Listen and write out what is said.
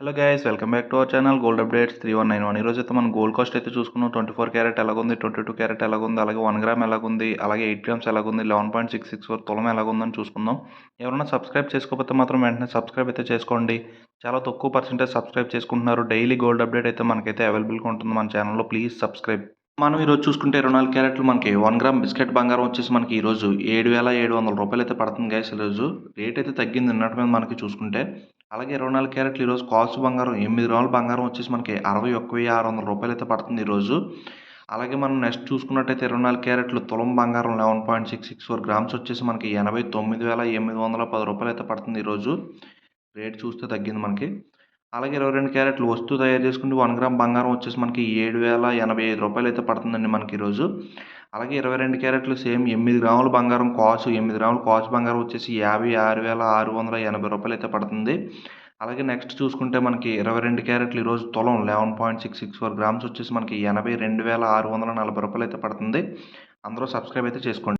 Hello guys welcome back to our channel gold updates three one nine one ఈరోజు అయితే మనం gold cost అయితే చూసుకున్నాం. ట్వంటీ ఫోర్ క్యారెట్ ఎలాగుంది? ట్వంటీ టూ క్యారెట్ ఎలాగుంది? అలాగే వన్ గ్రామ్ ఎలాగుంది? అలాగే ఎయిట్ గ్రామ్స్ ఎలాగుంది? Eleven point six six four తులం ఎలాగుందని చూసుకుందాం. ఎవరైనా సబ్స్క్రైబ్ చేసుకోకపోతే మాత్రం వెంటనే సబ్స్క్రైబ్ అయితే చేసుకోండి. చాలా తక్కువ పర్సెంటేజ్ సబ్స్క్రైబ్ చేసుకుంటున్నారు. డైలీ గోల్డ్ అప్డేట్ అయితే మనకైతే అవైలబుల్గా ఉంటుంది మన ఛానల్లో ప్లీజ్ సబ్స్క్రైబ్ మనం ఈరోజు చూసుకుంటే ఇరవై నాలుగు క్యారెట్లు మనకి వన్ గ్రామ్ బిస్కెట్ బంగారం వచ్చేసి మనకి ఈరోజు ఏడు వేల ఏడు వందల రూపాయలు అయితే పడుతుంది గ్యాస్ ఈరోజు. రేట్ అయితే తగ్గింది. నిన్నటి మీద మనకి చూసుకుంటే అలాగే ఇరవై నాలుగు క్యారెట్లు ఈరోజు కాస్ట్ బంగారం ఎనిమిది గ్రాముల బంగారం వచ్చేసి మనకి అరవై ఒక్క వెయ్యి ఆరు వందల రూపాయలు అయితే పడుతుంది ఈరోజు. అలాగే మనం నెక్స్ట్ చూసుకున్నట్టయితే ఇరవై నాలుగు క్యారెట్లు తులం బంగారం eleven point six six four grams వచ్చేసి మనకి ఎనభై తొమ్మిది వేల ఎనిమిది వందల పది రూపాయలు అయితే పడుతుంది ఈరోజు. రేట్ చూస్తే తగ్గింది మనకి. అలాగే ఇరవై రెండు క్యారెట్లు వస్తువు తయారు చేసుకుంటే వన్ గ్రామ్ బంగారం వచ్చేసి మనకి ఏడు వేల ఎనభై ఐదు రూపాయలు అయితే పడుతుందండి మనకి ఈరోజు. అలాగే ఇరవై రెండు క్యారెట్లు సేమ్ ఎనిమిది గ్రాముల బంగారం కాసు ఎనిమిది గ్రాముల కాసు బంగారం వచ్చేసి యాభై ఆరు వేల ఆరు వందల ఎనభై రూపాయలు అయితే పడుతుంది. అలాగే నెక్స్ట్ చూసుకుంటే మనకి ఇరవై రెండు క్యారెట్లు ఈరోజు తులం eleven point six six four grams వచ్చేసి మనకి ఎనభై రెండు వేల ఆరు వందల నలభై రూపాయలు అయితే పడుతుంది. అందరూ సబ్స్క్రైబ్ అయితే చేసుకోండి.